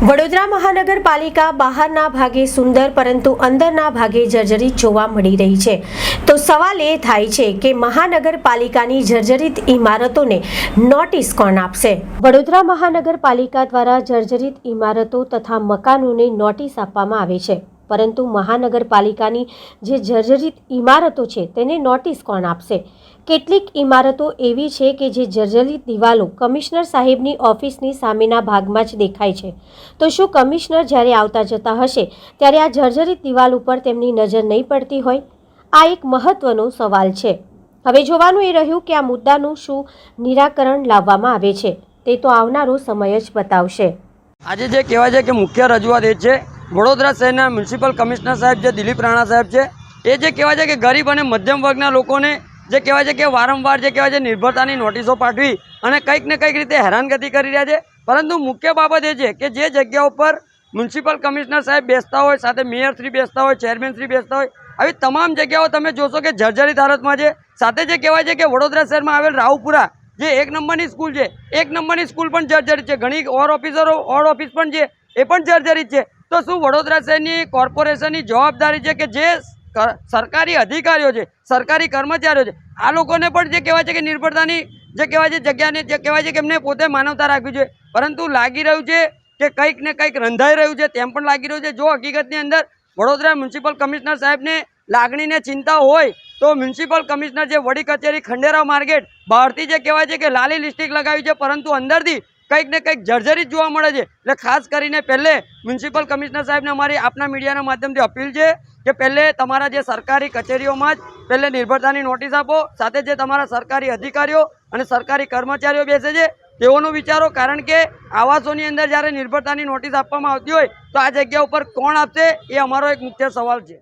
વડોદરા મહાનગરપાલિકા બહારના ભાગે સુંદર પરંતુ અંદરના ભાગે જર્જરિત જોવા મળી રહી છે. તો સવાલ એ થાય છે કે મહાનગરપાલિકાની જર્જરિત ઇમારતોને નોટિસ કોણ આપશે? વડોદરા મહાનગરપાલિકા દ્વારા જર્જરિત ઇમારતો તથા મકાનોને નોટિસ આપવામાં આવે છે. પરંતુ મહાનગરપાલિકાની જે જર્જરિત ઇમારતો છે તેને નોટિસ કોણ આપશે? કેટલીક ઇમારતો એવી છે કે જે જર્જરિત દિવાલો કમિશનર સાહેબની ઓફિસની સામેના ભાગમાં જ દેખાય છે. તો શું કમિશનર જ્યારે આવતા જતા હશે, ત્યારે આ જર્જરિત દિવાલ ઉપર તેમની નજર નહીં પડતી હોય? આ એક મહત્વનો સવાલ છે. હવે જોવાનું એ રહ્યું કે આ મુદ્દાનું શું નિરાકરણ લાવવામાં આવે છે. તે તો આવનારો સમય જ બતાવશે. આજે જે કહેવાય છે કે મુખ્ય રજૂઆત એ છે વડોદરા શહેરના મ્યુનિસિપલ કમિશનર સાહેબ જે દિલીપ રાણા સાહેબ છે. એ જે કહેવાય છે કે ગરીબ અને મધ્યમ વર્ગના લોકોને જે કહેવાય છે કે વારંવાર જે કહેવાય છે નિર્ભરતાની નોટિસો પાઠવી અને કંઈક ને કંઈક રીતે હેરાનગતિ કરી રહ્યા છે. પરંતુ મુખ્ય બાબત એ છે કે જે જગ્યા ઉપર મ્યુનિસિપલ કમિશનર સાહેબ બેસતા હોય, સાથે મેયર શ્રી બેસતા હોય, ચેરમેન શ્રી બેસતા હોય, આવી તમામ જગ્યાઓ તમે જોશો કે જર્જરિત હાલતમાં છે. સાથે જે કહેવાય છે કે વડોદરા શહેરમાં આવેલ રાવપુરા, જે એક નંબરની સ્કૂલ છે, એક નંબરની સ્કૂલ પણ જર્જરિત છે. ઘણી ઓર ઓફિસરો, ઓર ઓફિસ પણ છે, એ પણ જર્જરિત છે. તો શું વડોદરા શહેરની કોર્પોરેશનની જવાબદારી છે કે જે સરકારી અધિકારીઓ છે, સરકારી કર્મચારીઓ છે, આ લોકોને પણ જે કહેવાય છે કે નિર્ભરતાની જે કહેવાય છે જગ્યાને, જે કહેવાય છે કે એમને પોતે માનવતા રાખવી જોઈએ. પરંતુ લાગી રહ્યું છે કે કંઈક ને કંઈક રંધાઈ રહ્યું છે, તેમ પણ લાગી રહ્યું છે. જો હકીકતની અંદર વડોદરા મ્યુનિસિપલ કમિશનર સાહેબને લાગણીને ચિંતા હોય, તો મ્યુનિસિપલ કમિશનર જે વડી કચેરી ખંડેરાવ માર્કેટ બહારથી જે કહેવાય છે કે લાલી લિસ્ટિક લગાવી છે, પરંતુ અંદરથી કંઈક ને કંઈક જર્જરિત જોવા મળે છે. એટલે ખાસ કરીને પહેલે મ્યુનિસિપલ કમિશનર સાહેબને અમારી આપના મીડિયાના માધ્યમથી અપીલ છે કે પહેલે તમારા જે સરકારી કચેરીઓમાં જ પહેલે નિર્ભરતાની નોટિસ આપો, સાથે જે તમારા સરકારી અધિકારીઓ અને સરકારી કર્મચારીઓ બેસે છે, તેઓનું વિચારો, કારણ કે આવાસોની અંદર જ્યારે નિર્ભરતાની નોટિસ આપવામાં આવતી હોય, તો આ જગ્યા ઉપર કોણ આપશે એ અમારો એક મુખ્ય સવાલ છે.